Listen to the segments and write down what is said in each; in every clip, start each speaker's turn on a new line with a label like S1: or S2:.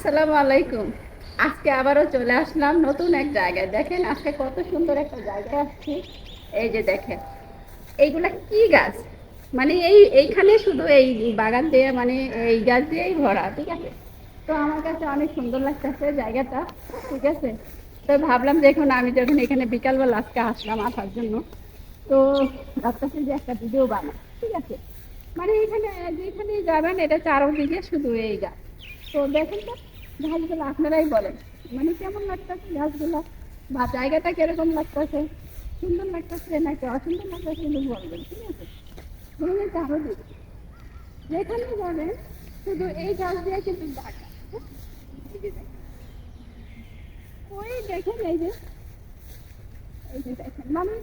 S1: আসসালামু আলাইকুম। আজকে আবারও চলে আসলাম নতুন এক জায়গায়। দেখেন আজকে কত সুন্দর একটা জায়গায় আসছি এই যে দেখেন, এইগুলা কি গাছ? মানে এই, এইখানে শুধু এই বাগান দিয়ে মানে এই গাছ দিয়েই ভরা, ঠিক আছে? তো আমার কাছে অনেক সুন্দর লাগতেছে জায়গাটা, ঠিক আছে? তো ভাবলাম যে এখন আমি যখন এখানে বিকালবেলা আজকে আসলাম আসার জন্য, তো ভাবতেছি যে একটা ভিডিও বানাই, ঠিক আছে? মানে এখানে যেখানে যাবেন, এটা চারোদিকে শুধু এই গাছ। তো দেখেন তো গাছগুলো আপনারাই বলেন। মানে কেমন লাগতেছে? গাছগুলো বা জায়গাটা কীরকম লাগতেছে? সুন্দর লাগতেছে নাকি অসুন্দর লাগতেছে কিন্তু বলবেন, ঠিক আছে? এখানে চারোদিকে যেখানে যাবেন শুধু এই গাছ দিয়ে কিন্তু। ওই দেখেন, এই যে এই যে দেখেন। মানে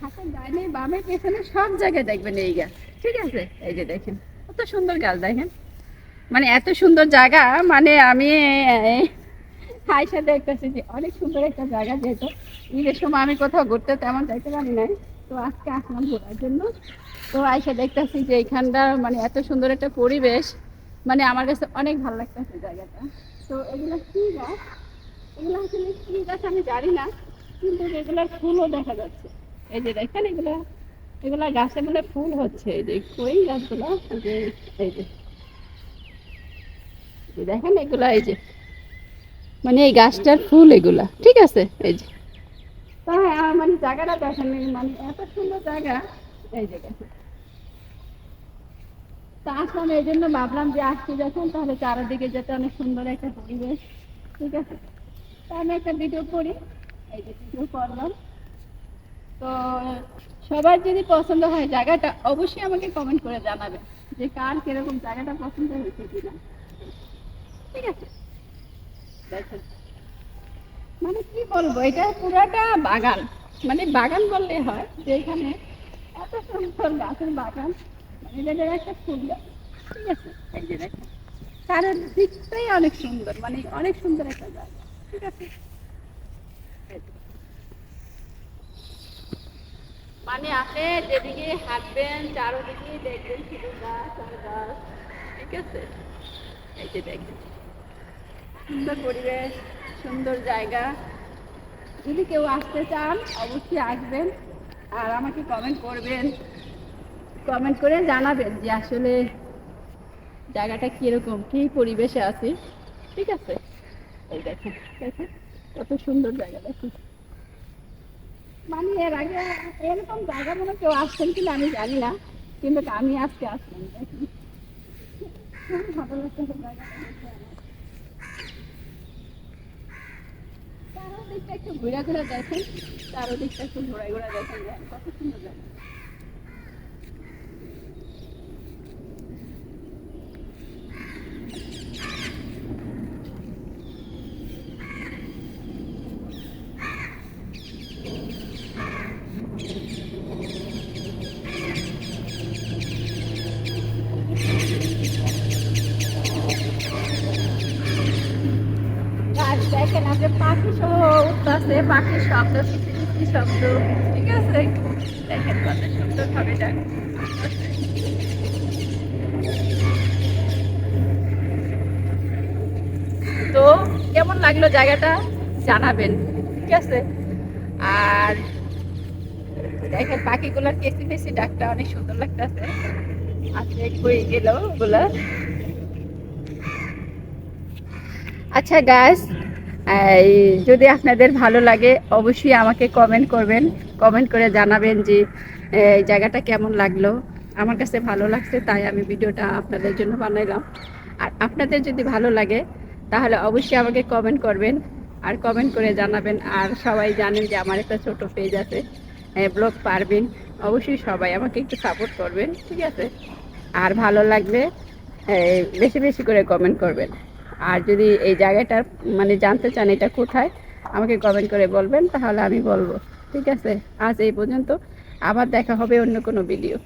S1: হাতের ডাইনে বামে পেছনে সব জায়গায় দেখবেন এই গাছ, ঠিক আছে? এই যে দেখেন, কত সুন্দর গাছ দেখেন। মানে এত সুন্দর জায়গা মানে আমি আয়সা দেখতেছি যে অনেক সুন্দর একটা জায়গা যেহেতু। ঈদের সময় আমি কোথাও ঘুরতে তেমন যাইতে পারি নাই। তো আজকে আসলাম ঘোরার জন্য। তো আয়সা দেখতেছি যে এইখানটা মানে এত সুন্দর একটা পরিবেশ। মানে আমার কাছে অনেক ভালো লাগতেছে জায়গাটা। তো এগুলো কি গাছ? এগুলো আসলে কি গাছ আমি জানি না, কিন্তু এগুলোর ফুলও দেখা যাচ্ছে। এই যে দেখেন এগুলো, এগুলা গাছে বলে ফুল হচ্ছে। এই যে কই গাছগুলো? এই যে। যে দেখেন এগুলা, এই যে মানে এই গাছটার ফুল এগুলা, ঠিক আছে? এই যে। মানে জায়গাটা দেখেন মানে এত সুন্দর জায়গা, এই দেখেন। তা আসলাম এই জন্য ভাবলাম যে আসছি যখন, তাহলে চারিদিকে যেতে অনেক সুন্দর একটা পরিবেশ, ঠিক আছে? তা আমি একটা ভিডিও করি, এই যে ভিডিও করলাম। তো সবার যদি পছন্দ হয় জায়গাটা, অবশ্যই আমাকে কমেন্ট করে জানাবেন যে কার কীরকম জায়গাটা পছন্দ হয়েছে কিনা। ঠিক আছে। দেখেন। মানে কি বলব এটা পুরাটা বাগান। মানে বাগান বললে হয় যে এখানে এত সুন্দর গাছের বাগান। মানে এটা একটা ফুল গাছ। ঠিক আছে? এই যে দেখেন। চারের দিকটাই অনেক সুন্দর মানে অনেক সুন্দর একটা জায়গা। ঠিক আছে? মানে আপনি যেদিকে হাঁটবেন চারোদিকে দেখবেন শুধু গাছ আর গাছ। ঠিক আছে? এই যে দেখবেন সুন্দর পরিবেশ, সুন্দর জায়গা। যদি কেউ আসতে চান, অবশ্যই আসবেন আর আমাকে কমেন্ট করবেন। কমেন্ট করে জানাবেন যে আসলে জায়গাটা কীরকম, কী পরিবেশে আছি। ঠিক আছে? এই কত সুন্দর জায়গা, দেখুন। মানে এর আগে এরকম জায়গা মনে কেউ আসছেন কিনা আমি জানি না, কিন্তু আমি আজকে আসলাম, দেখুন। ভালো লাগছে একটু ঘুরে ঘুরে দেখেন চারোদিকটা একটু ঘোরা ঘোরা দেখেন কত সুন্দর জায়গা গাছ দেখেন আপনি পাখি সহ উঠতেছে পাখির শব্দ কিচি কিচি শব্দ, ঠিক আছে? দেখেন কত সুন্দর ডাক তো কেমন লাগল জায়গাটা? জানাবেন, ঠিক আছে? আর দেখেন পাখিগুলোর কেসি মেসি ডাকটা অনেক সুন্দর লাগতেছে। আজকে হয়ে গেল ওগুলা। আচ্ছা গাছ যদি আপনাদের ভালো লাগে, অবশ্যই আমাকে কমেন্ট করবেন। কমেন্ট করে জানাবেন যে, এই জায়গাটা কেমন লাগল। আমার কাছে ভালো লাগছে, তাই আমি ভিডিওটা আপনাদের জন্য বানাইলাম। আর আপনাদের যদি ভালো লাগে, তাহলে অবশ্যই আমাকে কমেন্ট করবেন। আর কমেন্ট করে জানাবেন। আর সবাই জানেন যে, আমার একটা ছোট পেজ আছে ব্লগ পারবেন। অবশ্যই সবাই আমাকে একটু সাপোর্ট করবেন, ঠিক আছে? আর ভালো লাগবে বেশি বেশি করে কমেন্ট করবেন। আর যদি এই জায়গাটা মানে জানতে চান এটা কোথায়, আমাকে কমেন্ট করে বলবেন, তাহলে আমি বলব। ঠিক আছে? আজ এই পর্যন্ত। আবার দেখা হবে অন্য কোনো ভিডিও